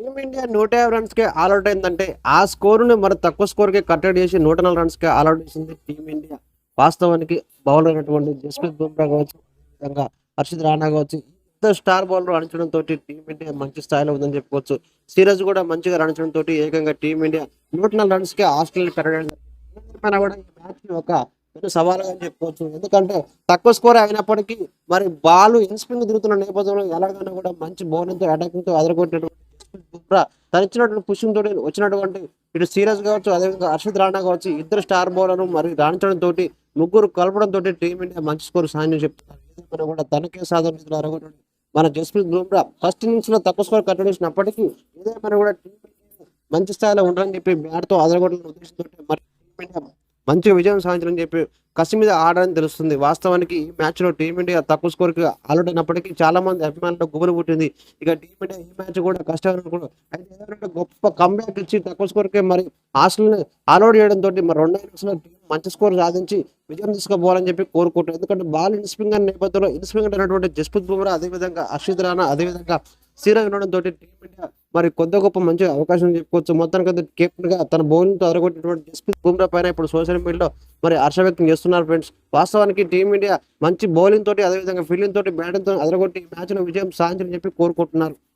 Team India నూట యాభై రన్స్కే all out అయిందంటే ఆ స్కోరును మరి తక్కువ స్కోర్కే కట్టడి చేసి నూట నాలుగు రన్స్కే ఆల్అౌట్ చేసింది టీమిండియా వాస్తవానికి బౌలర్ అయినటువంటి జస్ప్రీత్ బుమ్రా కావచ్చు విధంగా హర్షిత్ రాణా కావచ్చు ఇంత స్టార్ బౌలర్ అణించడంతో తోటి టీమిండియా మంచి స్థాయిలో ఉందని చెప్పుకోవచ్చు. సిరాజ్ కూడా మంచిగా రాణించడం తోటి ఏకంగా టీమిండియా నూట నాలుగు రన్స్కే ఆస్ట్రేలియా పెరగడం కూడా ఈ మ్యాచ్ ఒక పెద్ద సవాలుగా అని చెప్పుకోవచ్చు. ఎందుకంటే తక్కువ స్కోర్ అయినప్పటికీ మరి బాల్ ఇన్స్పింగ్ తిరుగుతున్న నేపథ్యంలో ఎలాగైనా కూడా మంచి బౌలింగ్తో అటాకింగ్తో అటాకింగ్తో అదరగొట్టినటువంటి జస్ప్రీత్ బుమ్రా తను ఇచ్చినటువంటి పుషింగ్ తోటి వచ్చినటువంటి ఇటు సీరియస్ కావచ్చు అదేవిధంగా హర్షిత్ రాణా కావచ్చు ఇద్దరు స్టార్ బౌలర్ మరి రాణించడంతో తోటి ముగ్గురు కలపడం తోటి టీమిండియా మంచి స్కోర్ సాయం చెప్తున్నారు. మనం కూడా తనకే సాధన నిధులు మన జస్ప్రీత్ బుమ్రా ఫస్ట్ ఇన్నింగ్స్లో తక్కువ స్కోర్ కట్టడేసినప్పటికీ ఏదేమైనా కూడా టీమిండియా మంచి స్థాయిలో ఉండాలని చెప్పి బ్యాట్తో తో ఉద్దేశంతో మరి మంచిగా విజయం సాధించాలని చెప్పి కసి మీద ఆడని తెలుస్తుంది. వాస్తవానికి ఈ టీమిండియా తక్కువ స్కోర్కి ఆల్అౌట్ అయినప్పటికీ అభిమానులు గుబులు పుట్టింది. ఇక టీమిండియా ఈ మ్యాచ్ కూడా కష్టం కూడా అయితే ఏదైనా గొప్ప కంబ్యాక్ ఇచ్చి తక్కువ స్కోర్కే మరి ఆస్ట్రేలియా ఆల్అౌట్ చేయడం తోటి మరి రెండో ఇన్నింగ్స్లో టీం మంచి స్కోర్ సాధించి విజయం తీసుకుపోవాలని చెప్పి కోరుకుంటారు ఎందుకంటే బాల్ ఇన్స్పింగ్ అనే నేపథ్యంలో ఇన్స్పింగ్ అయినటువంటి జస్ప్రీత్ బుమ్రా అదేవిధంగా హర్షిత్ రాణా అదేవిధంగా సిరాజ్ ఉండడంతో తోటి టీమిండియా మరి కొద్ది గొప్ప మంచి అవకాశం చెప్పుకోవచ్చు. మొత్తానికి కెప్టెన్గా తన బౌలింగ్తో అదరగొట్టినటువంటి జస్ప్రీత్ బుమ్రా పైన ఇప్పుడు సోషల్ మీడియాలో మరి హర్ష వ్యక్తం చేస్తున్నారు ఫ్రెండ్స్. వాస్తవానికి టీమిండియా మంచి బౌలింగ్ తోటి అదేవిధంగా ఫీల్డింగ్ తోటి బ్యాటింగ్తో అదరగొట్టి మ్యాచ్ విజయం సాధించని చెప్పి కోరుకుంటున్నారు.